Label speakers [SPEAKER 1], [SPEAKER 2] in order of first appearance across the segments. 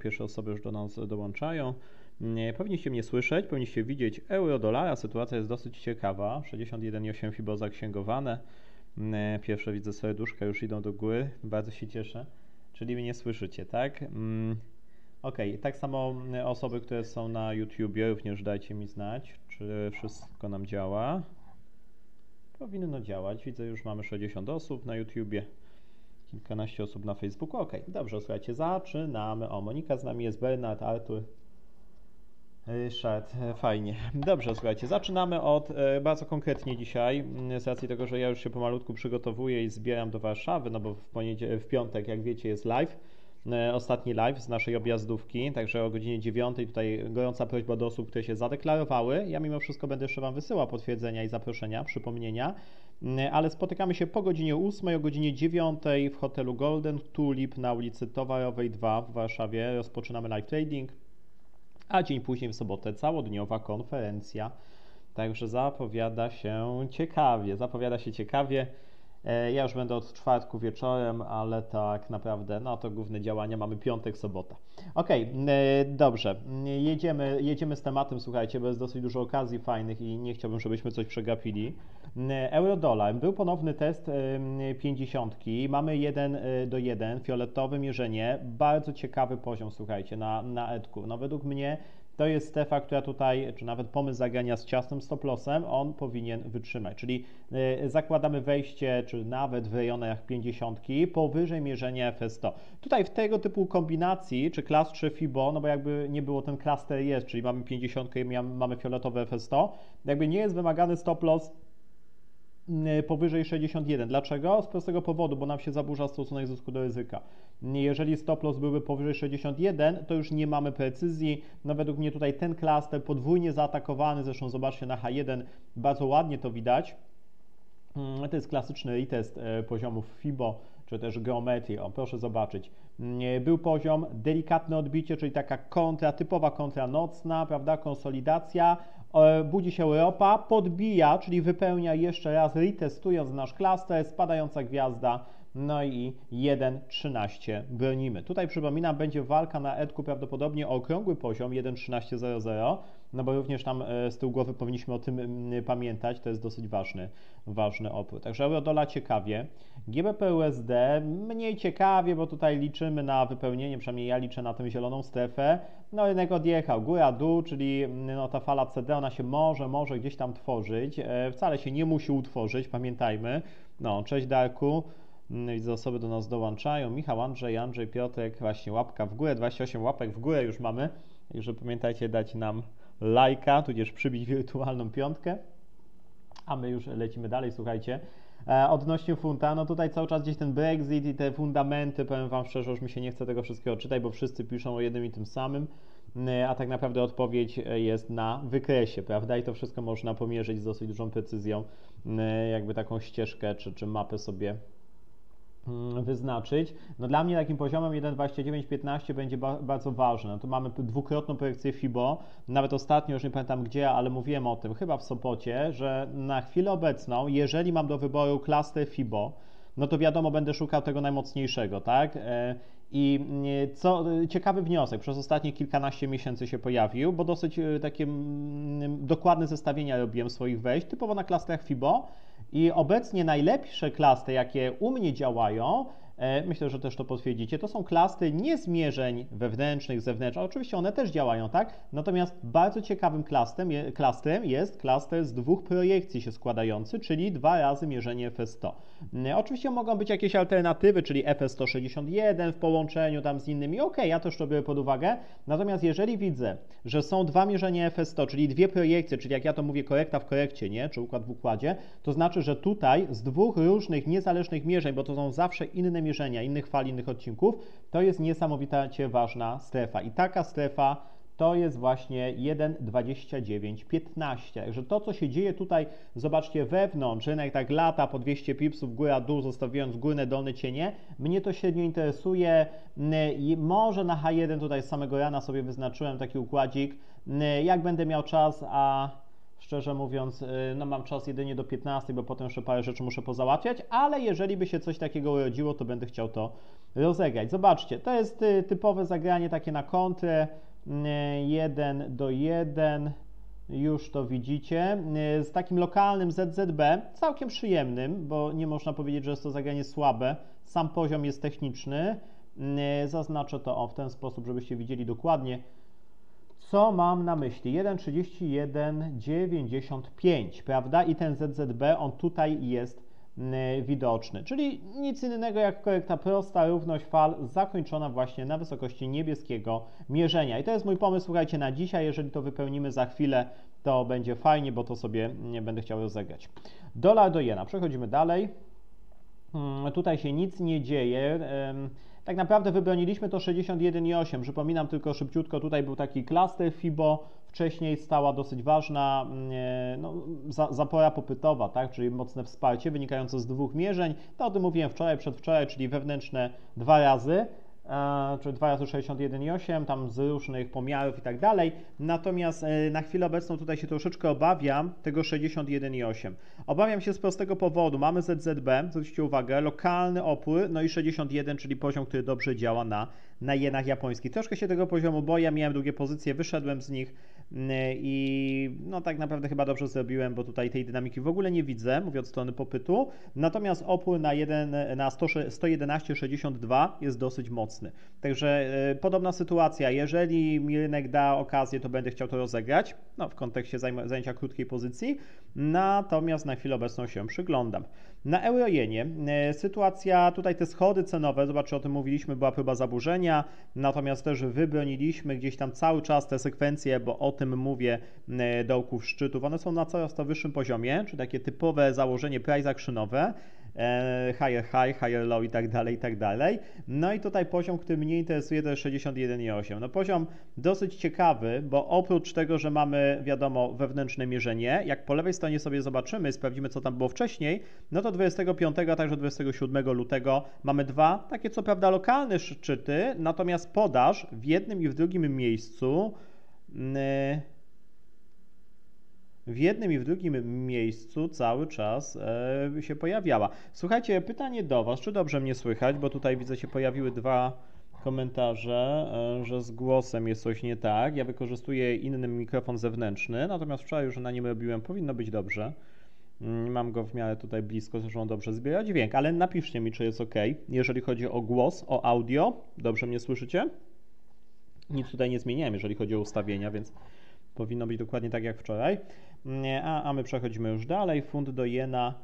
[SPEAKER 1] pierwsze osoby już do nas dołączają. Powinniście mnie słyszeć, powinniście widzieć euro-dolara. Sytuacja jest dosyć ciekawa. 61,8 FIBO zaksięgowane. Pierwsze widzę serduszka już idą do góry. Bardzo się cieszę. Czyli mnie słyszycie, tak? Mm, Ok, tak samo osoby, które są na YouTubie, również dajcie mi znać, czy wszystko nam działa. Powinno działać. Widzę, już mamy 60 osób na YouTubie, kilkanaście osób na Facebooku. Ok, dobrze, słuchajcie, zaczynamy. O, Monika z nami jest, Bernard, Artur, Ryszard, fajnie. Dobrze, słuchajcie, zaczynamy od e, bardzo konkretnie dzisiaj, mm, z racji tego, że ja już się pomalutku przygotowuję i zbieram do Warszawy, no bo w, poniedzie- w piątek, jak wiecie, jest live, ostatni live z naszej objazdówki, także o godzinie 9 tutaj gorąca prośba do osób, które się zadeklarowały. Ja mimo wszystko będę jeszcze Wam wysyłał potwierdzenia i zaproszenia, przypomnienia, Mm, ale spotykamy się po godzinie 8, o godzinie 9 w hotelu Golden Tulip na ulicy Towarowej 2 w Warszawie. Rozpoczynamy live trading a dzień później w sobotę całodniowa konferencja. Także zapowiada się ciekawie, zapowiada się ciekawie. E, Ja już będę od czwartku wieczorem, ale tak naprawdę, no to główne działania mamy piątek, sobota. Okej, e, dobrze, jedziemy, jedziemy z tematem, słuchajcie, bo jest dosyć dużo okazji fajnych i nie chciałbym, żebyśmy coś przegapili. E, Euro-dolar, był ponowny test e, 50, mamy 1 do 1, fioletowe mierzenie, bardzo ciekawy poziom, słuchajcie, na, na Edku. No według mnie to jest strefa, która tutaj, czy nawet pomysł zagrania z ciasnym stop lossem, on powinien wytrzymać. Czyli y, zakładamy wejście, czy nawet w rejonach 50 powyżej mierzenia FS100. Tutaj w tego typu kombinacji, czy klas 3 FIBO, no bo jakby nie było ten klaster jest, czyli mamy 50 i mamy fioletowe FS100, jakby nie jest wymagany stop loss powyżej 61. Dlaczego? Z prostego powodu, bo nam się zaburza stosunek zysku do ryzyka. Jeżeli stop loss byłby powyżej 61, to już nie mamy precyzji. No według mnie tutaj ten klaster podwójnie zaatakowany, zresztą zobaczcie na H1, bardzo ładnie to widać. Mm, To jest klasyczny retest e, poziomów FIBO, czy też geometrii. O, proszę zobaczyć. Mm, Był poziom delikatne odbicie, czyli taka kontra, typowa kontra nocna, prawda, konsolidacja. E, Budzi się Europa, podbija, czyli wypełnia jeszcze raz, retestując nasz klaster, spadająca gwiazda, no i 1.13 bronimy. Tutaj przypominam, będzie walka na Edku prawdopodobnie o okrągły poziom 1.13.00, no bo również tam e, z tyłu głowy powinniśmy o tym pamiętać, to jest dosyć ważny, ważny opór. Także euro-dolar ciekawie. GBP USD mniej ciekawie, bo tutaj liczymy na wypełnienie, przynajmniej ja liczę na tę zieloną strefę. No rynek odjechał, góra, dół, czyli no, ta fala CD, ona się może, może gdzieś tam tworzyć, e, wcale się nie musi utworzyć, pamiętajmy. No, cześć Darku. Mm, Widzę, osoby do nas dołączają. Michał, Andrzej, Andrzej, Piotrek, właśnie łapka w górę, 28 łapek w górę już mamy. Także pamiętajcie dać nam lajka, tudzież przybić wirtualną piątkę. A my już lecimy dalej, słuchajcie. E, odnośnie funta, no tutaj cały czas gdzieś ten Brexit i te fundamenty, powiem Wam szczerze, już mi się nie chce tego wszystkiego czytać, bo wszyscy piszą o jednym i tym samym, e, a tak naprawdę odpowiedź e, jest na wykresie, prawda? I to wszystko można pomierzyć z dosyć dużą precyzją, e, jakby taką ścieżkę czy, czy mapę sobie mm, wyznaczyć. No dla mnie takim poziomem 1,2915 będzie ba bardzo ważne. No tu mamy dwukrotną projekcję FIBO, nawet ostatnio, już nie pamiętam gdzie, ale mówiłem o tym, chyba w Sopocie, że na chwilę obecną, jeżeli mam do wyboru klasę FIBO, no to wiadomo, będę szukał tego najmocniejszego, tak? E, I mm, co ciekawy wniosek, przez ostatnie kilkanaście miesięcy się pojawił, bo dosyć e, takie mm, dokładne zestawienia robiłem swoich wejść, typowo na klastrach FIBO. I obecnie najlepsze klasy, jakie u mnie działają, myślę, że też to potwierdzicie, to są klasy nie zmierzeń wewnętrznych, zewnętrznych, oczywiście one też działają, tak? Natomiast bardzo ciekawym klastem, je- klastrem jest klaster z dwóch projekcji się składający, czyli dwa razy mierzenie FS100. Mm, Oczywiście mogą być jakieś alternatywy, czyli FS161 w połączeniu tam z innymi, ok, ja też to biorę pod uwagę, natomiast jeżeli widzę, że są dwa mierzenia FS100, czyli dwie projekcje, czyli jak ja to mówię, korekta w korekcie, nie, czy układ w układzie, to znaczy, że tutaj z dwóch różnych, niezależnych mierzeń, bo to są zawsze inne mierzenia, innych fal, innych odcinków, to jest niesamowicie ważna strefa. I taka strefa to jest właśnie 1,2915. Także to, co się dzieje tutaj, zobaczcie, wewnątrz, rynek tak lata po 200 pipsów, góra, dół, zostawiając górne, dolne cienie, mnie to średnio interesuje może na H1 tutaj z samego rana sobie wyznaczyłem taki układzik, jak będę miał czas, a Szczerze mówiąc, y, no mam czas jedynie do 15, bo potem jeszcze parę rzeczy muszę pozałatwiać, ale jeżeli by się coś takiego urodziło, to będę chciał to rozegrać. Zobaczcie, to jest y, typowe zagranie takie na kontrę, 1 do 1, już to widzicie, z takim lokalnym ZZB, całkiem przyjemnym, bo nie można powiedzieć, że jest to zagranie słabe, sam poziom jest techniczny, zaznaczę to o, w ten sposób, żebyście widzieli dokładnie, co mam na myśli? 1,31,95, prawda? I ten ZZB, on tutaj jest mm, widoczny. Czyli nic innego jak korekta prosta, równość fal zakończona właśnie na wysokości niebieskiego mierzenia. I to jest mój pomysł, słuchajcie, na dzisiaj. Jeżeli to wypełnimy za chwilę, to będzie fajnie, bo to sobie nie będę chciał rozegrać. Dolar do jena. Przechodzimy dalej. Hmm, tutaj się nic nie dzieje. Tak naprawdę wybroniliśmy to 61,8. Przypominam tylko szybciutko, tutaj był taki klaster FIBO, wcześniej stała dosyć ważna mm, e, no, zapora popytowa, tak, czyli mocne wsparcie wynikające z dwóch mierzeń. To o tym mówiłem wczoraj, przedwczoraj, czyli wewnętrzne dwa razy czy 2 razy 61,8, tam z różnych pomiarów i tak dalej. Natomiast e, na chwilę obecną tutaj się troszeczkę obawiam tego 61,8. Obawiam się z prostego powodu. Mamy ZZB, zwróćcie uwagę, lokalny opór, no i 61, czyli poziom, który dobrze działa na, na jenach japońskich. Troszkę się tego poziomu boję, miałem drugie pozycje, wyszedłem z nich i no tak naprawdę chyba dobrze zrobiłem, bo tutaj tej dynamiki w ogóle nie widzę, mówię od strony popytu. Natomiast opór na, 1, na 111,62 jest dosyć mocny mocny. Także y, podobna sytuacja. Jeżeli mi rynek da okazję, to będę chciał to rozegrać, no, w kontekście zajęcia krótkiej pozycji. Natomiast na chwilę obecną się przyglądam. Na eurojenie y, sytuacja, tutaj te schody cenowe, zobaczcie, o tym mówiliśmy, była próba zaburzenia, natomiast też wybroniliśmy gdzieś tam cały czas te sekwencje, bo o tym mówię, y, dołków szczytów. One są na coraz to wyższym poziomie, czy takie typowe założenie price actionowe. E, higher high, higher low i tak dalej, i tak dalej. No i tutaj poziom, który mnie interesuje to jest 61,8. No poziom dosyć ciekawy, bo oprócz tego, że mamy wiadomo wewnętrzne mierzenie, jak po lewej stronie sobie zobaczymy, sprawdzimy co tam było wcześniej, no to 25, a także 27 lutego mamy dwa takie co prawda lokalne szczyty, natomiast podaż w jednym i w drugim miejscu yy, w jednym i w drugim miejscu cały czas e, się pojawiała. Słuchajcie, pytanie do Was, czy dobrze mnie słychać, bo tutaj widzę się pojawiły dwa komentarze, e, że z głosem jest coś nie tak. Ja wykorzystuję inny mikrofon zewnętrzny, natomiast wczoraj już na nim robiłem, powinno być dobrze. Mm, mam go w miarę tutaj blisko, zresztą dobrze zbierać dźwięk, ale napiszcie mi, czy jest ok. Jeżeli chodzi o głos, o audio, dobrze mnie słyszycie? Nic tutaj nie zmieniałem, jeżeli chodzi o ustawienia, więc powinno być dokładnie tak jak wczoraj. A, a my przechodzimy już dalej. Fund do jena.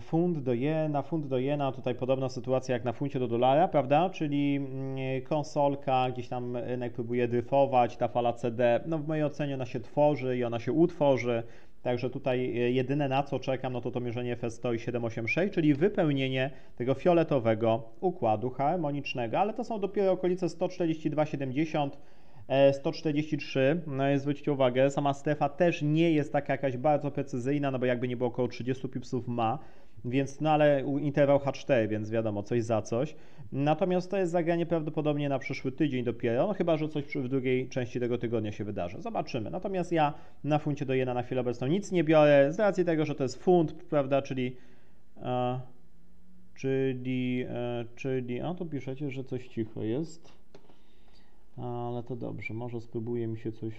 [SPEAKER 1] Fund do jena, fund do jena, tutaj podobna sytuacja jak na funcie do dolara, prawda? Czyli mm, konsolka, gdzieś tam rynek próbuje dryfować, ta fala CD, no w mojej ocenie ona się tworzy i ona się utworzy. Także tutaj e, jedyne na co czekam, no to to mierzenie FS100 i 786, czyli wypełnienie tego fioletowego układu harmonicznego, ale to są dopiero okolice 142,70 143, no zwróćcie uwagę, sama strefa też nie jest taka jakaś bardzo precyzyjna, no bo jakby nie było około 30 pipsów ma, więc no ale interwał H4, więc wiadomo, coś za coś. Natomiast to jest zagranie prawdopodobnie na przyszły tydzień dopiero, no chyba, że coś w drugiej części tego tygodnia się wydarzy. Zobaczymy. Natomiast ja na funcie do jena na chwilę obecną nic nie biorę, z racji tego, że to jest funt, prawda, czyli... E, czyli, e, czyli, a tu piszecie, że coś cicho jest ale to dobrze, może spróbuję mi się coś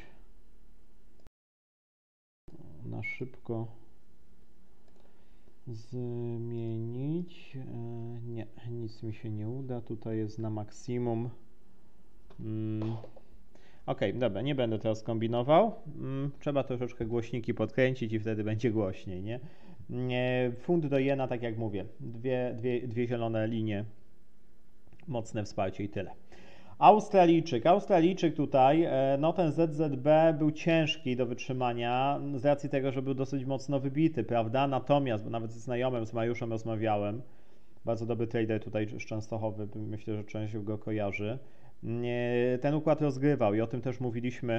[SPEAKER 1] na szybko zmienić. E, nie, nic mi się nie uda. Tutaj jest na maksimum. Mm. Ok, dobra, nie będę teraz kombinował. Mm, trzeba troszeczkę głośniki podkręcić i wtedy będzie głośniej, nie? funt do jena, tak jak mówię, dwie, dwie, dwie zielone linie, mocne wsparcie i tyle. Australijczyk. Australijczyk tutaj, e, no ten ZZB był ciężki do wytrzymania z racji tego, że był dosyć mocno wybity, prawda? Natomiast, bo nawet z znajomym, z Mariuszem rozmawiałem, bardzo dobry trader tutaj z Częstochowy, myślę, że część go kojarzy, ten układ rozgrywał i o tym też mówiliśmy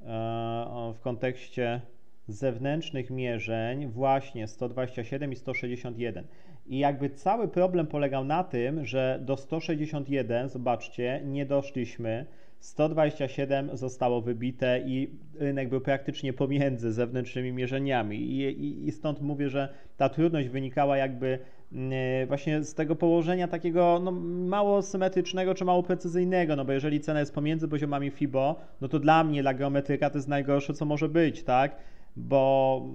[SPEAKER 1] e, w kontekście zewnętrznych mierzeń właśnie 127 i 161. I jakby cały problem polegał na tym, że do 161, zobaczcie, nie doszliśmy. 127 zostało wybite i rynek był praktycznie pomiędzy zewnętrznymi mierzeniami. I, i, i stąd mówię, że ta trudność wynikała jakby mm, właśnie z tego położenia takiego no, mało symetrycznego czy mało precyzyjnego, no bo jeżeli cena jest pomiędzy poziomami FIBO, no to dla mnie, dla geometryka to jest najgorsze, co może być, tak? Bo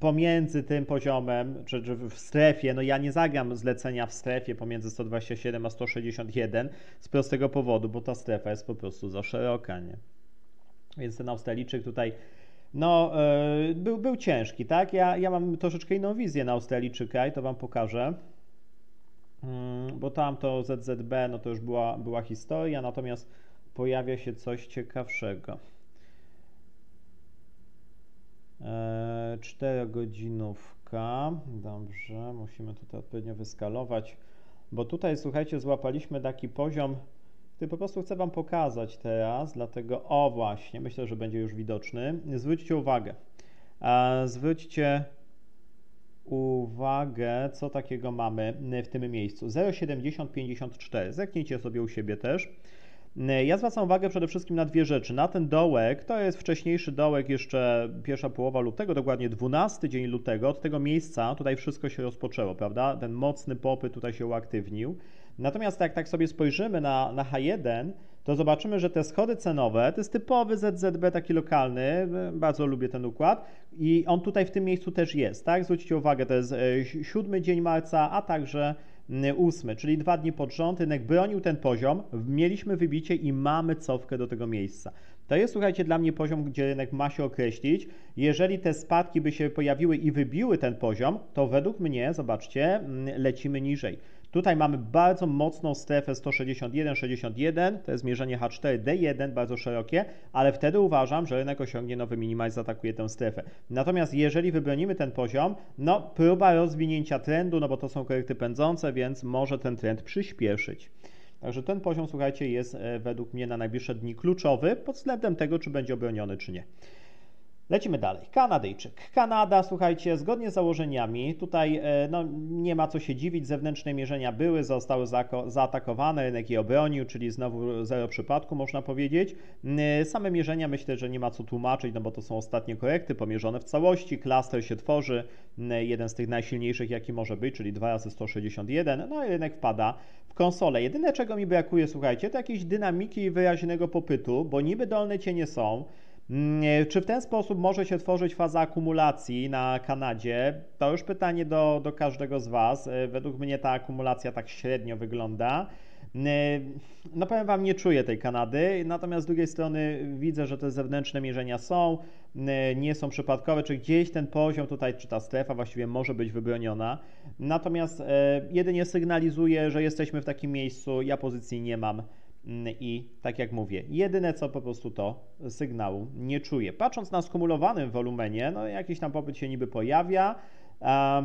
[SPEAKER 1] pomiędzy tym poziomem, czy, czy, w strefie, no ja nie zagram zlecenia w strefie pomiędzy 127 a 161 z prostego powodu, bo ta strefa jest po prostu za szeroka, nie? Więc ten Australijczyk tutaj no, yy, był, był ciężki, tak? Ja, ja mam troszeczkę inną wizję na Australijczyka i to Wam pokażę. Yy, bo tam to ZZB, no to już była, była historia, natomiast pojawia się coś ciekawszego. 4-godzinówka. E, Dobrze, musimy tutaj odpowiednio wyskalować, bo tutaj, słuchajcie, złapaliśmy taki poziom, który po prostu chcę Wam pokazać teraz, dlatego, o właśnie, myślę, że będzie już widoczny. Zwróćcie uwagę, e, zwróćcie uwagę, co takiego mamy w tym miejscu. 0,7054, zerknijcie sobie u siebie też. Ja zwracam uwagę przede wszystkim na dwie rzeczy. Na ten dołek, to jest wcześniejszy dołek, jeszcze pierwsza połowa lutego, dokładnie 12 dzień lutego. Od tego miejsca tutaj wszystko się rozpoczęło, prawda? Ten mocny popyt tutaj się uaktywnił. Natomiast jak tak sobie spojrzymy na, na H1, to zobaczymy, że te schody cenowe to jest typowy ZZB taki lokalny, bardzo lubię ten układ i on tutaj w tym miejscu też jest, tak? Zwróćcie uwagę, to jest e, siódmy dzień marca, a także ósmy, czyli dwa dni pod rząd, rynek bronił ten poziom, mieliśmy wybicie i mamy cofkę do tego miejsca. To jest, słuchajcie, dla mnie poziom, gdzie rynek ma się określić. Jeżeli te spadki by się pojawiły i wybiły ten poziom, to według mnie, zobaczcie, lecimy niżej. Tutaj mamy bardzo mocną strefę 161-61, to jest mierzenie H4D1, bardzo szerokie, ale wtedy uważam, że rynek osiągnie nowy minimum i zaatakuje tę strefę. Natomiast jeżeli wybronimy ten poziom, no próba rozwinięcia trendu, no bo to są korekty pędzące, więc może ten trend przyspieszyć. Także ten poziom, słuchajcie, jest e, według mnie na najbliższe dni kluczowy pod względem tego, czy będzie obroniony, czy nie. Lecimy dalej. Kanadyjczyk. Kanada, słuchajcie, zgodnie z założeniami, tutaj e, no, nie ma co się dziwić, zewnętrzne mierzenia były, zostały zaatakowane, rynek je obronił, czyli znowu zero przypadku, można powiedzieć. E, same mierzenia myślę, że nie ma co tłumaczyć, no bo to są ostatnie korekty pomierzone w całości, klaster się tworzy, e, jeden z tych najsilniejszych, jaki może być, czyli 2 razy 161, no i rynek wpada w konsolę. Jedyne, czego mi brakuje, słuchajcie, to jakiejś dynamiki wyraźnego popytu, bo niby dolne cienie są, Mm, czy w ten sposób może się tworzyć faza akumulacji na Kanadzie? To już pytanie do, do każdego z Was. E, według mnie ta akumulacja tak średnio wygląda. Mm, no powiem Wam, nie czuję tej Kanady, natomiast z drugiej strony widzę, że te zewnętrzne mierzenia są, mm, nie są przypadkowe, czy gdzieś ten poziom tutaj, czy ta strefa właściwie może być wybroniona. Natomiast e, jedynie sygnalizuje, że jesteśmy w takim miejscu, ja pozycji nie mam Mm, i tak jak mówię, jedyne co po prostu to sygnału nie czuję. Patrząc na skumulowanym wolumenie, no jakiś tam popyt się niby pojawia,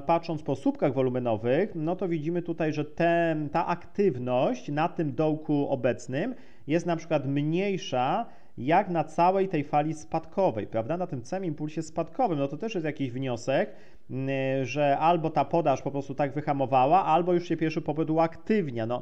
[SPEAKER 1] patrząc po słupkach wolumenowych, no to widzimy tutaj, że ta aktywność na tym dołku obecnym jest na przykład mniejsza jak na całej tej fali spadkowej, prawda? Na tym całym impulsie spadkowym, no to też jest jakiś wniosek, mm, że albo ta podaż po prostu tak wyhamowała, albo już się pierwszy popyt uaktywnia. No,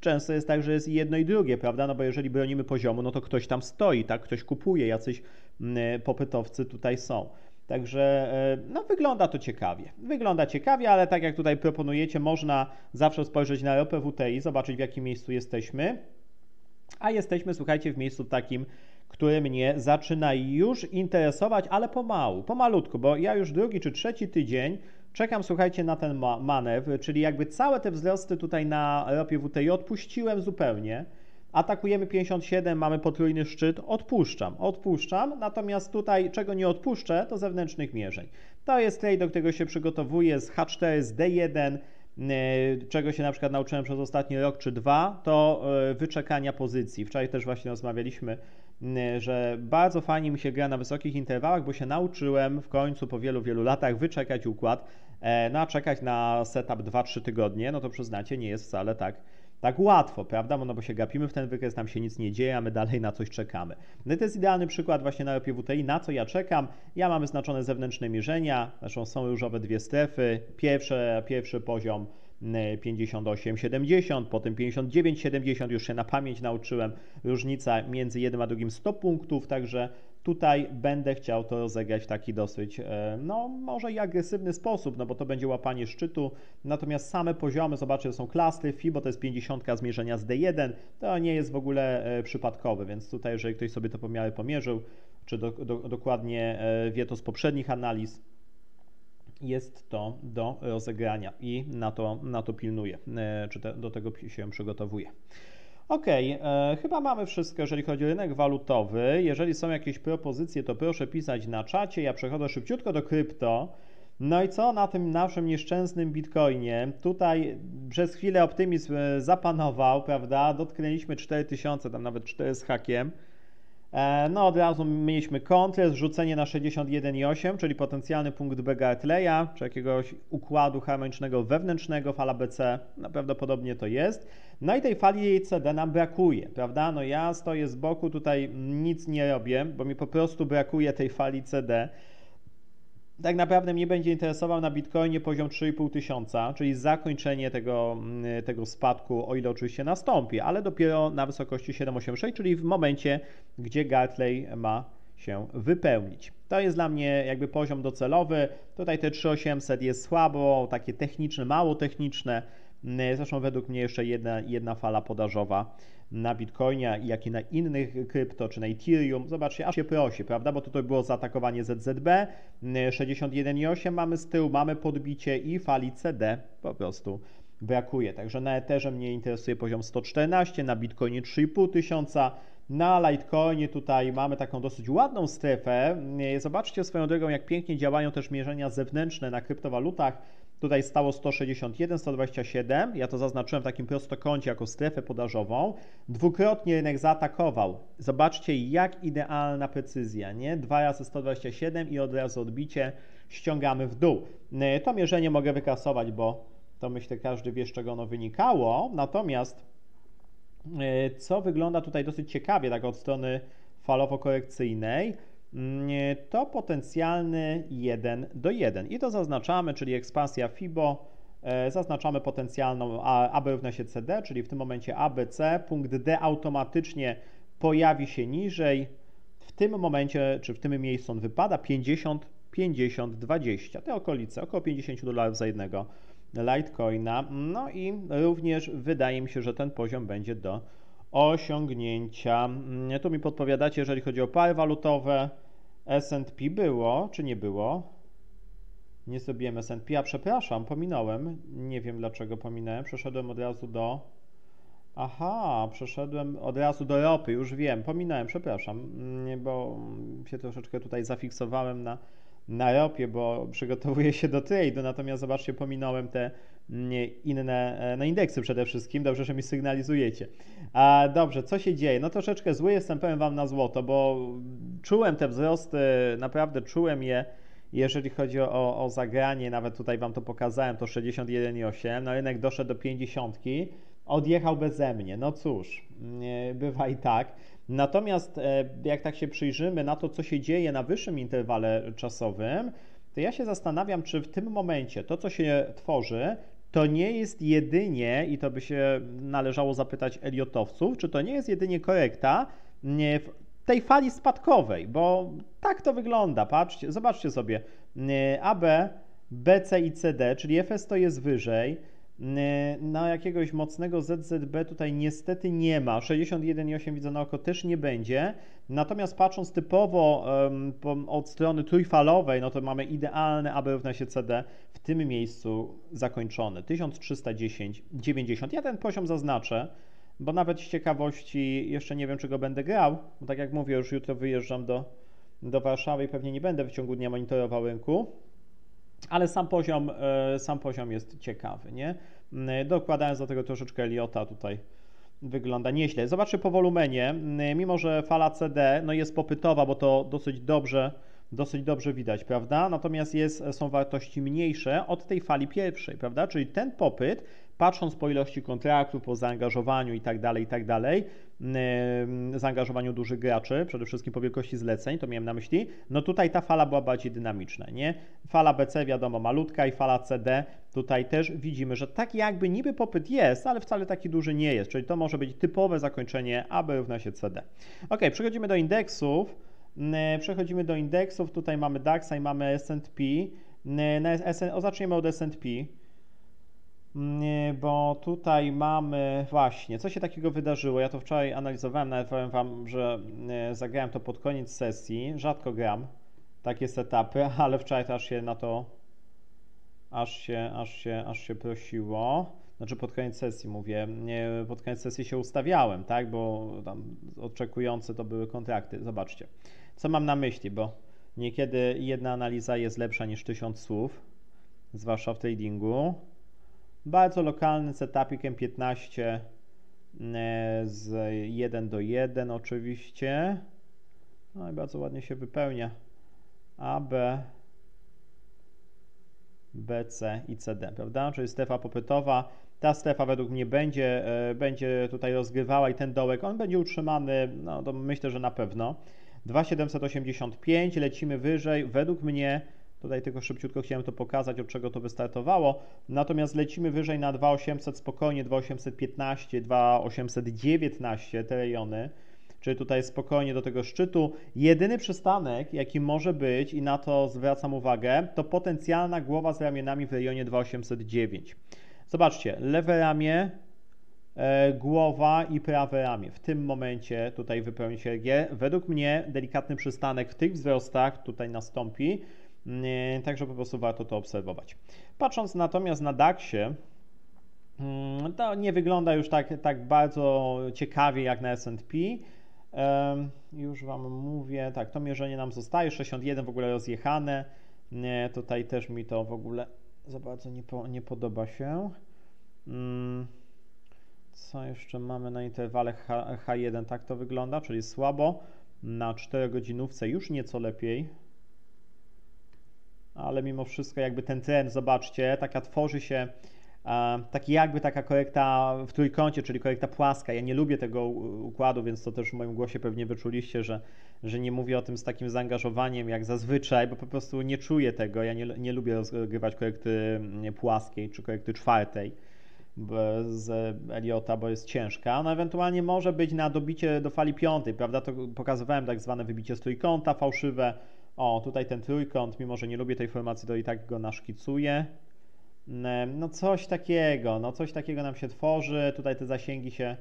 [SPEAKER 1] często jest tak, że jest jedno i drugie, prawda? No bo jeżeli bronimy poziomu, no to ktoś tam stoi, tak? Ktoś kupuje, jacyś mm, popytowcy tutaj są. Także e, no, wygląda to ciekawie. Wygląda ciekawie, ale tak jak tutaj proponujecie, można zawsze spojrzeć na ropę WTI, zobaczyć w jakim miejscu jesteśmy. A jesteśmy, słuchajcie, w miejscu takim, które mnie zaczyna już interesować, ale pomału, pomalutku, bo ja już drugi czy trzeci tydzień czekam, słuchajcie, na ten manewr, czyli jakby całe te wzrosty tutaj na ropie WTI odpuściłem zupełnie. Atakujemy 57, mamy potrójny szczyt, odpuszczam, odpuszczam, natomiast tutaj czego nie odpuszczę, to zewnętrznych mierzeń. To jest trade, do którego się przygotowuję z H4, z D1, E, czego się na przykład nauczyłem przez ostatni rok czy dwa, to e, wyczekania pozycji. Wczoraj też właśnie rozmawialiśmy, że bardzo fajnie mi się gra na wysokich interwałach, bo się nauczyłem w końcu po wielu, wielu latach wyczekać układ, e, no a czekać na setup 2-3 tygodnie, no to przyznacie, nie jest wcale tak tak łatwo, prawda? No bo się gapimy w ten wykres, tam się nic nie dzieje, a my dalej na coś czekamy. No i to jest idealny przykład właśnie na ropie WTI, na co ja czekam. Ja mam wyznaczone zewnętrzne mierzenia, zresztą są różowe dwie strefy. Pierwsze, pierwszy poziom 58,70, potem 59,70, już się na pamięć nauczyłem. Różnica między jednym a drugim 100 punktów, także tutaj będę chciał to rozegrać w taki dosyć, e, no może i agresywny sposób, no bo to będzie łapanie szczytu, natomiast same poziomy, zobaczcie, to są klastry, FIBO to jest 50 zmierzenia z D1, to nie jest w ogóle e, przypadkowe, więc tutaj jeżeli ktoś sobie to pomiary pomierzył, czy do, do, dokładnie e, wie to z poprzednich analiz, jest to do rozegrania i na to, na to pilnuję, czy te, do tego się przygotowuję. Ok, e, chyba mamy wszystko, jeżeli chodzi o rynek walutowy. Jeżeli są jakieś propozycje, to proszę pisać na czacie. Ja przechodzę szybciutko do krypto. No i co na tym naszym nieszczęsnym bitcoinie? Tutaj przez chwilę optymizm e, zapanował, prawda? Dotknęliśmy 4000, tam nawet 4 z hakiem. E, no od razu mieliśmy kontrę, zrzucenie na 61,8, czyli potencjalny punkt Begartleya, czy jakiegoś układu harmonicznego wewnętrznego, fala BC, no prawdopodobnie to jest. No i tej fali CD nam brakuje, prawda? No ja stoję z boku, tutaj nic nie robię, bo mi po prostu brakuje tej fali CD tak naprawdę mnie będzie interesował na Bitcoinie poziom 3,5 tysiąca, czyli zakończenie tego, mm, tego spadku, o ile oczywiście nastąpi, ale dopiero na wysokości 7,86, czyli w momencie, gdzie Gartley ma się wypełnić. To jest dla mnie jakby poziom docelowy. Tutaj te 3800 jest słabo, takie techniczne, mało techniczne. Zresztą według mnie jeszcze jedna, jedna fala podażowa na Bitcoinie, jak i na innych krypto, czy na Ethereum. Zobaczcie, aż się prosi, prawda? Bo tutaj było zaatakowanie ZZB, 61,8 mamy z tyłu, mamy podbicie i fali CD po prostu brakuje. Także na Etherze mnie interesuje poziom 114, na Bitcoinie 3,5 tysiąca, na Litecoinie tutaj mamy taką dosyć ładną strefę. Zobaczcie swoją drogą, jak pięknie działają też mierzenia zewnętrzne na kryptowalutach. Tutaj stało 161, 127. Ja to zaznaczyłem w takim prostokącie jako strefę podażową. Dwukrotnie rynek zaatakował. Zobaczcie, jak idealna precyzja, nie? Dwa razy 127 i od razu odbicie. Ściągamy w dół. To mierzenie mogę wykasować, bo to myślę każdy wie, z czego ono wynikało. Natomiast e, co wygląda tutaj dosyć ciekawie, tak od strony falowo-korekcyjnej, to potencjalny 1 do 1. I to zaznaczamy, czyli ekspansja FIBO, e, zaznaczamy potencjalną AB równa się CD, czyli w tym momencie ABC, punkt D automatycznie pojawi się niżej. W tym momencie, czy w tym miejscu on wypada 50, 50, 20, te okolice, około 50 dolarów za jednego Litecoina. No i również wydaje mi się, że ten poziom będzie do osiągnięcia. Mm, tu mi podpowiadacie, jeżeli chodzi o pary walutowe. S&P było, czy nie było? Nie zrobiłem S&P, a przepraszam, pominąłem. Nie wiem dlaczego pominąłem. Przeszedłem od razu do... Aha, przeszedłem od razu do ropy, już wiem, pominąłem, przepraszam, mm, bo się troszeczkę tutaj zafiksowałem na na ropie, bo przygotowuję się do trade'u, natomiast zobaczcie, pominąłem te inne no indeksy przede wszystkim, dobrze, że mi sygnalizujecie. A dobrze, co się dzieje? No troszeczkę zły jestem, powiem Wam na złoto, bo czułem te wzrosty, naprawdę czułem je, jeżeli chodzi o, o zagranie, nawet tutaj Wam to pokazałem, to 61,8, no rynek doszedł do 50, odjechał beze mnie, no cóż, bywa i tak. Natomiast e, jak tak się przyjrzymy na to, co się dzieje na wyższym interwale czasowym, to ja się zastanawiam, czy w tym momencie to, co się tworzy, to nie jest jedynie, i to by się należało zapytać Eliotowców, czy to nie jest jedynie korekta w tej fali spadkowej, bo tak to wygląda. Patrzcie, zobaczcie sobie. AB, BC i CD, czyli FS to jest wyżej, na jakiegoś mocnego ZZB tutaj niestety nie ma. 61,8 widzę na oko też nie będzie. Natomiast patrząc typowo um, od strony trójfalowej, no to mamy idealne AB równa się CD w tym miejscu zakończone. 1310,90. Ja ten poziom zaznaczę, bo nawet z ciekawości jeszcze nie wiem, czy go będę grał, bo tak jak mówię, już jutro wyjeżdżam do, do Warszawy i pewnie nie będę w ciągu dnia monitorował rynku ale sam poziom, e, sam poziom jest ciekawy, nie? Mm, dokładając do tego troszeczkę Eliota tutaj wygląda nieźle. Zobaczcie po wolumenie, mm, mimo że fala CD no jest popytowa, bo to dosyć dobrze, dosyć dobrze widać, prawda? Natomiast jest, są wartości mniejsze od tej fali pierwszej, prawda? Czyli ten popyt patrząc po ilości kontraktów, po zaangażowaniu i tak dalej, i tak zaangażowaniu dużych graczy, przede wszystkim po wielkości zleceń, to miałem na myśli, no tutaj ta fala była bardziej dynamiczna, nie? Fala BC wiadomo malutka i fala CD, tutaj też widzimy, że tak jakby niby popyt jest, ale wcale taki duży nie jest, czyli to może być typowe zakończenie AB równa się CD. Ok, przechodzimy do indeksów, przechodzimy do indeksów, tutaj mamy DAX i mamy S&P, o, zaczniemy od S&P. Nie, bo tutaj mamy właśnie, co się takiego wydarzyło. Ja to wczoraj analizowałem, nawet powiem Wam, że zagrałem to pod koniec sesji. Rzadko gram takie setupy, ale wczoraj to aż się na to aż się, aż się, aż się prosiło. Znaczy pod koniec sesji mówię, pod koniec sesji się ustawiałem, tak, bo tam oczekujące to były kontrakty. Zobaczcie, co mam na myśli, bo niekiedy jedna analiza jest lepsza niż tysiąc słów, zwłaszcza w tradingu. Bardzo lokalny setupik M15 e, z 1 do 1 oczywiście. No i bardzo ładnie się wypełnia. AB, BC i CD, prawda? Czyli strefa popytowa. Ta strefa według mnie będzie, e, będzie tutaj rozgrywała i ten dołek, on będzie utrzymany, no to myślę, że na pewno. 2785, lecimy wyżej. Według mnie Tutaj tylko szybciutko chciałem to pokazać, od czego to wystartowało. Natomiast lecimy wyżej na 2800 spokojnie, 2815, 2819 te rejony. Czyli tutaj spokojnie do tego szczytu. Jedyny przystanek, jaki może być, i na to zwracam uwagę, to potencjalna głowa z ramionami w rejonie 2809. Zobaczcie, lewe ramię, e, głowa i prawe ramię. W tym momencie tutaj wypełni się RG. Według mnie delikatny przystanek w tych wzrostach tutaj nastąpi. Także po prostu warto to obserwować. Patrząc natomiast na DAXie, mm, to nie wygląda już tak, tak bardzo ciekawie jak na S&P. Już Wam mówię, tak, to mierzenie nam zostaje, 61 w ogóle rozjechane. Tutaj też mi to w ogóle za bardzo nie, po, nie podoba się. Mm, co jeszcze mamy na interwale H, H1? Tak to wygląda, czyli słabo. Na 4 godzinówce już nieco lepiej ale mimo wszystko jakby ten trend, zobaczcie, taka tworzy się taki jakby taka korekta w trójkącie, czyli korekta płaska. Ja nie lubię tego układu, więc to też w moim głosie pewnie wyczuliście, że, że nie mówię o tym z takim zaangażowaniem jak zazwyczaj, bo po prostu nie czuję tego. Ja nie, nie lubię rozgrywać korekty płaskiej czy korekty czwartej z Eliota, bo jest ciężka. Ona ewentualnie może być na dobicie do fali piątej, prawda? To pokazywałem tak zwane wybicie z trójkąta fałszywe, o, tutaj ten trójkąt, mimo że nie lubię tej formacji, to i tak go naszkicuję. No coś takiego, no coś takiego nam się tworzy, tutaj te zasięgi się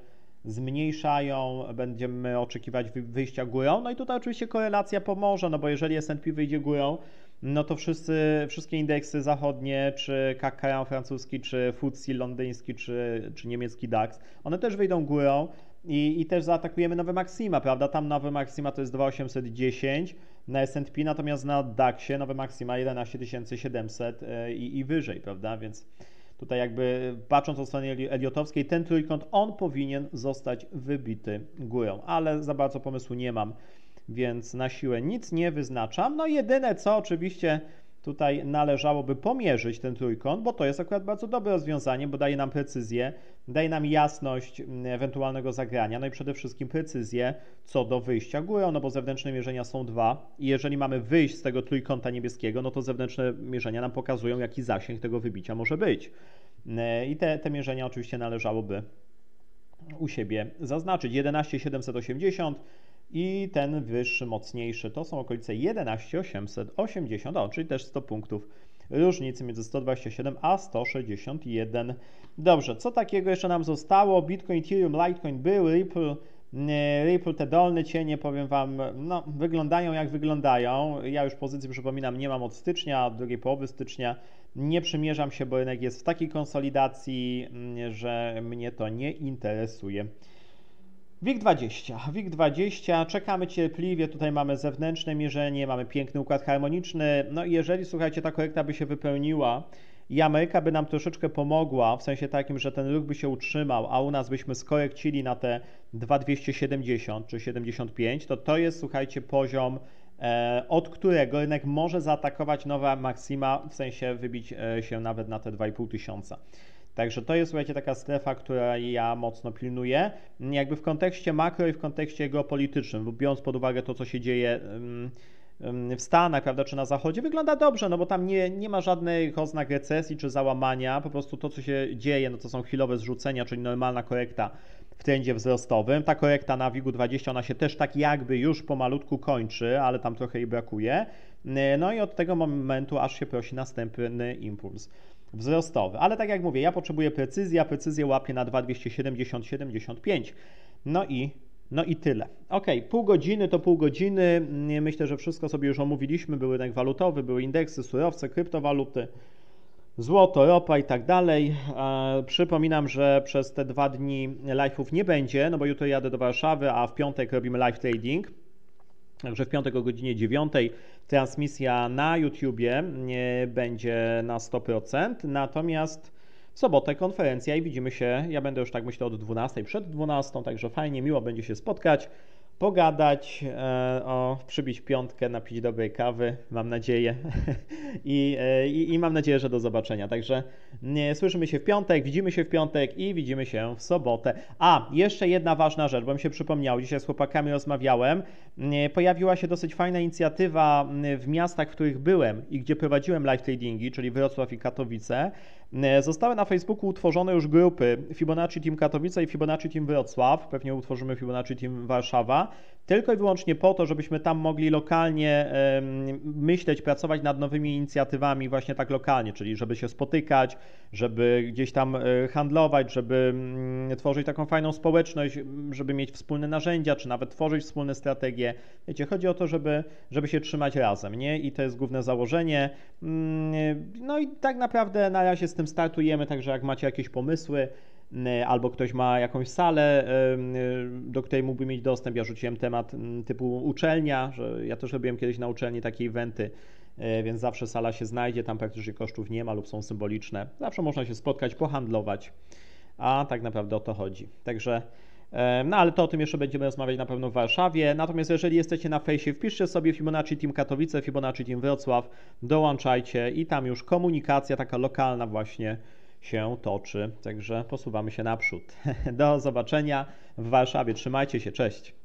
[SPEAKER 1] zmniejszają, będziemy oczekiwać wyjścia górą, no i tutaj oczywiście korelacja pomoże, no bo jeżeli S&P wyjdzie górą, no to wszyscy, wszystkie indeksy zachodnie, czy CAC francuski, czy FTSE londyński, czy, czy niemiecki DAX, one też wyjdą górą i, i też zaatakujemy nowe maksima, prawda? Tam nowe maksima to jest 2810, na S&P, natomiast na DAXie nowe maksima 11700 e, i, i wyżej, prawda? Więc tutaj jakby patrząc od strony Eliotowskiej, ten trójkąt, on powinien zostać wybity górą, ale za bardzo pomysłu nie mam, więc na siłę nic nie wyznaczam. No jedyne co oczywiście tutaj należałoby pomierzyć ten trójkąt, bo to jest akurat bardzo dobre rozwiązanie, bo daje nam precyzję, daje nam jasność ewentualnego zagrania, no i przede wszystkim precyzję co do wyjścia górą, no bo zewnętrzne mierzenia są dwa i jeżeli mamy wyjść z tego trójkąta niebieskiego, no to zewnętrzne mierzenia nam pokazują, jaki zasięg tego wybicia może być. I te, te mierzenia oczywiście należałoby u siebie zaznaczyć. 11,780 i ten wyższy, mocniejszy to są okolice 11880, o, czyli też 100 punktów różnicy między 127 a 161. Dobrze, co takiego jeszcze nam zostało? Bitcoin, Ethereum, Litecoin był, Ripple, Ripple, te dolne cienie, powiem Wam, no, wyglądają jak wyglądają. Ja już pozycji, przypominam, nie mam od stycznia, od drugiej połowy stycznia. Nie przymierzam się, bo rynek jest w takiej konsolidacji, że mnie to nie interesuje. WIG20. WIG20, czekamy cierpliwie, tutaj mamy zewnętrzne mierzenie, mamy piękny układ harmoniczny. No i jeżeli, słuchajcie, ta korekta by się wypełniła i Ameryka by nam troszeczkę pomogła, w sensie takim, że ten ruch by się utrzymał, a u nas byśmy skorekcili na te 2270 czy 75, to to jest, słuchajcie, poziom, e, od którego rynek może zaatakować nowa maksima, w sensie wybić e, się nawet na te 2500. Także to jest, słuchajcie, taka strefa, która ja mocno pilnuję, jakby w kontekście makro i w kontekście geopolitycznym, bo biorąc pod uwagę to, co się dzieje w Stanach, prawda, czy na Zachodzie, wygląda dobrze, no bo tam nie, nie ma żadnych oznak recesji czy załamania, po prostu to, co się dzieje, no to są chwilowe zrzucenia, czyli normalna korekta w trendzie wzrostowym. Ta korekta na WIG-20, ona się też tak jakby już pomalutku kończy, ale tam trochę jej brakuje. No i od tego momentu aż się prosi następny impuls wzrostowy. Ale tak jak mówię, ja potrzebuję precyzji, a precyzję łapię na 2,270-75. No i no i tyle. Ok, pół godziny to pół godziny. Myślę, że wszystko sobie już omówiliśmy. Były rynek walutowy, były indeksy, surowce, kryptowaluty, złoto, ropa i tak dalej. Przypominam, że przez te dwa dni live'ów nie będzie, no bo jutro jadę do Warszawy, a w piątek robimy live trading. Także w piątek o godzinie 9 transmisja na YouTubie będzie na 100%, natomiast w sobotę konferencja i widzimy się, ja będę już tak myślę od 12 przed 12, także fajnie, miło będzie się spotkać pogadać, e, o, przybić piątkę, napić dobrej kawy, mam nadzieję. I, e, i, I, mam nadzieję, że do zobaczenia. Także nie, słyszymy się w piątek, widzimy się w piątek i widzimy się w sobotę. A, jeszcze jedna ważna rzecz, bo mi się przypomniało, dzisiaj z chłopakami rozmawiałem. Pojawiła się dosyć fajna inicjatywa w miastach, w których byłem i gdzie prowadziłem live tradingi, czyli Wrocław i Katowice. Zostały na Facebooku utworzone już grupy Fibonacci Team Katowice i Fibonacci Team Wrocław. Pewnie utworzymy Fibonacci Team Warszawa tylko i wyłącznie po to, żebyśmy tam mogli lokalnie myśleć, pracować nad nowymi inicjatywami właśnie tak lokalnie, czyli żeby się spotykać, żeby gdzieś tam e, handlować, żeby mm, tworzyć taką fajną społeczność, żeby mieć wspólne narzędzia, czy nawet tworzyć wspólne strategie. Wiecie, chodzi o to, żeby, żeby się trzymać razem, nie? I to jest główne założenie. Mm, no i tak naprawdę na razie z tym startujemy, także jak macie jakieś pomysły, E, albo ktoś ma jakąś salę, do której mógłby mieć dostęp. Ja rzuciłem temat typu uczelnia, że ja też robiłem kiedyś na uczelni takie eventy, e, więc zawsze sala się znajdzie, tam praktycznie kosztów nie ma lub są symboliczne. Zawsze można się spotkać, pohandlować, a tak naprawdę o to chodzi. Także no ale to o tym jeszcze będziemy rozmawiać na pewno w Warszawie. Natomiast jeżeli jesteście na fejsie, wpiszcie sobie Fibonacci Team Katowice, Fibonacci Team Wrocław, dołączajcie i tam już komunikacja taka lokalna właśnie się toczy. Także posuwamy się naprzód. Do zobaczenia w Warszawie. Trzymajcie się, cześć.